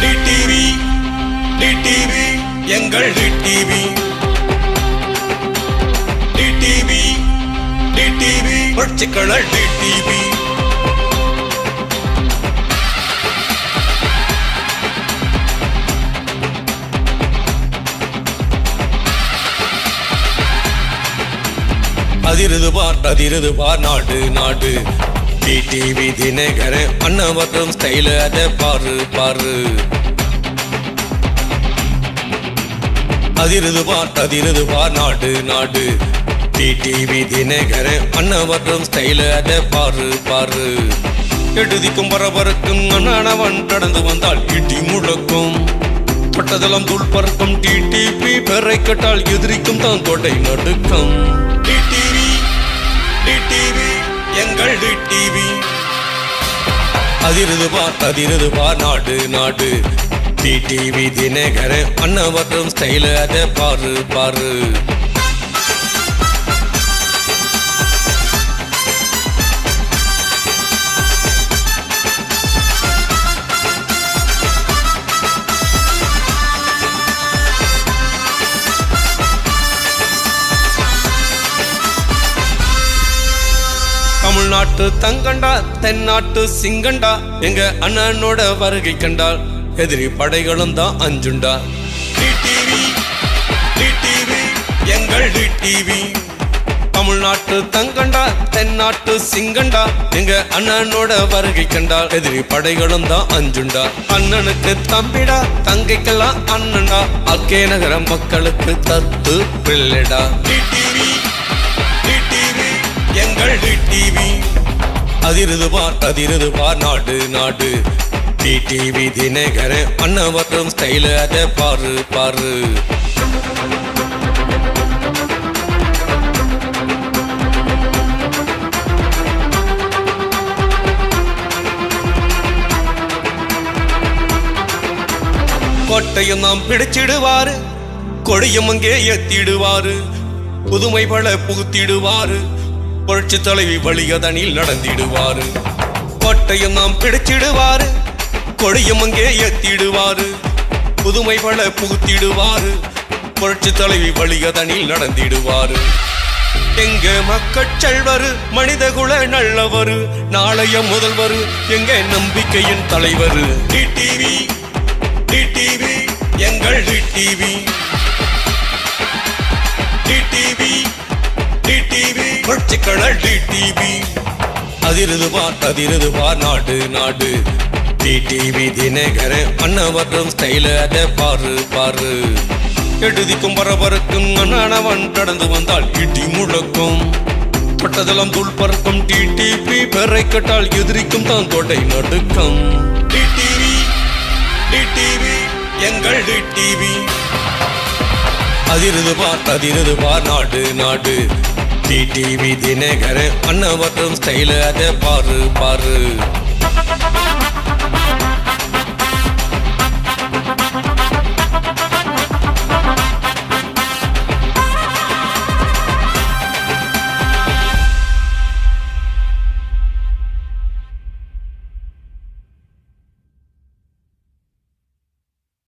TTV TTV எங்கள் TTV TTV TTV புரட்சிக்கலர் டிடிவி அதிரது பார் அதிரது பார் நாடு நாடு. டிடிவி தினகர அன்னவரம் ஸ்டைல அத பாரு பாரு. அதிரது பார் அதிரது பார் நாடு நாடு. டிடிவி தினகர அன்னவரம் ஸ்டைல அத பாரு பாரு. எடுதிக்கும் பரபரக்கும் அண்ணனவன் கடந்து வந்தால் இடி முழக்கும். பட்டதெல்லாம் தூள் பறக்கும் டிடிபி பெறை கட்டால் எதிரிக்கும் தான் தொடை நடுக்கம். கல்வி டிவி. அதிரது பார் அதிரது பார் நாடு நாடு. டிடிவி தினகர அன்னவரம் ஸ்டைல அதை பாரு பாரு. தமிழ்நாட்டு தங்கண்டா தென்னாட்டு சிங்கண்டா. எங்க அண்ணனோட வருகை கண்டால் எதிரி படைகளும் தான் அஞ்சுண்டா. எங்கள் டிடிவி தமிழ்நாட்டு தங்கண்டா தென்னாட்டு சிங்கண்டா. எங்க அண்ணனோட வருகை கண்டால் எதிரி படைகளும் தான் அஞ்சுண்டா. அண்ணனுக்கு தம்பிடா தங்கைக்கெல்லாம் அண்ணன்டா. அக்கே நகர மக்களுக்கு தத்து பிள்ளைடா. எங்கள் டிவி அதிருது பார் அதிருது பார் நாடு நாடு. டிடிவி தினகர அன்னவரம் ஸ்டைல அதை பாரு பாரு. கோட்டையும் நாம் பிடிச்சிடுவாரு கொடியும் அங்கே ஏத்திடுவாரு புதுமை பல புகுத்திடுவாரு. புரட்சி தலைவி வழியதனில் நடந்திடுவாரு. கோட்டையும் நாம் பிடிச்சிடுவாரு. கொடியும் அங்கே ஏத்திடுவாரு. புதுமை பல புகுத்திடுவாரு. புரட்சி தலைவி வழியதனில் நடந்திடுவாரு. எங்க மக்கள் செல்வரு மனிதகுல நல்லவரு. நாளைய முதல்வரு எங்க நம்பிக்கையின் தலைவரு. டிடிவி டிடிவி எங்கள் டிடிவி டிடிவி டிடிவி புரட்சிக்கடல் டிடிவி அதிரது பார் அதிரது பார் நாடு நாடு. டிடிவி தினகர அன்னவரம் ஸ்டைல அதை பாரு பாரு. எடுதிக்கும் பரபரக்கும் அண்ணனவன் கடந்து வந்தால் இடி முழக்கும். பட்டதெல்லாம் தூள் பறக்கும் டிடிபி பெறை கட்டால் எதிரிக்கும் தான் தொடை நடுக்கம். டிடிவி டிடிவி எங்கள் டிடிவி அதிரது பார் அதிரது பார் நாடு நாடு. டிடிவி தினகர அன்னவரம் ஸ்டைல அதை பாரு பாரு